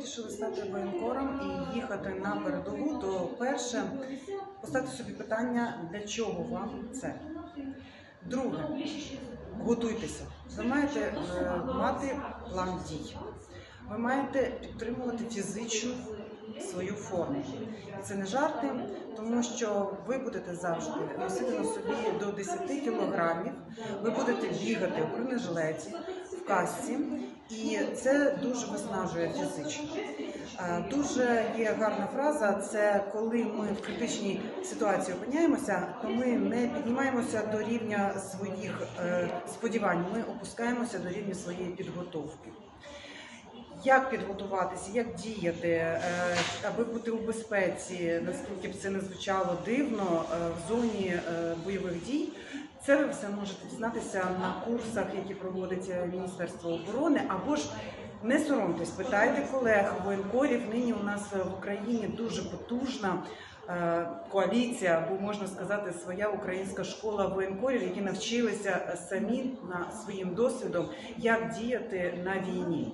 вирішили стати воєнкором і їхати на передову, то перше поставте собі питання, для чого вам це. Друге, готуйтеся. Ви маєте е, мати план дій. Ви маєте підтримувати фізичну свою форму. І це не жарти, тому що ви будете завжди носити на собі до 10 кілограмів, ви будете бігати в бронежилеті, касці, і це дуже виснажує фізично. Е, Дуже є гарна фраза: це коли ми в критичній ситуації опиняємося, то ми не піднімаємося до рівня своїх е, сподівань, ми опускаємося до рівня своєї підготовки. Як підготуватися, як діяти, е, аби бути у безпеці, наскільки б це не звучало дивно в зоні бойових дій, це ви все можете дізнатися на курсах, які проводить е, Міністерство оборони, або ж не соромтесь, питайте колег воєнкорів. Нині у нас в Україні дуже потужна е, коаліція, або можна сказати, своя українська школа воєнкорів, які навчилися самі на своїм досвідом, як діяти на війні.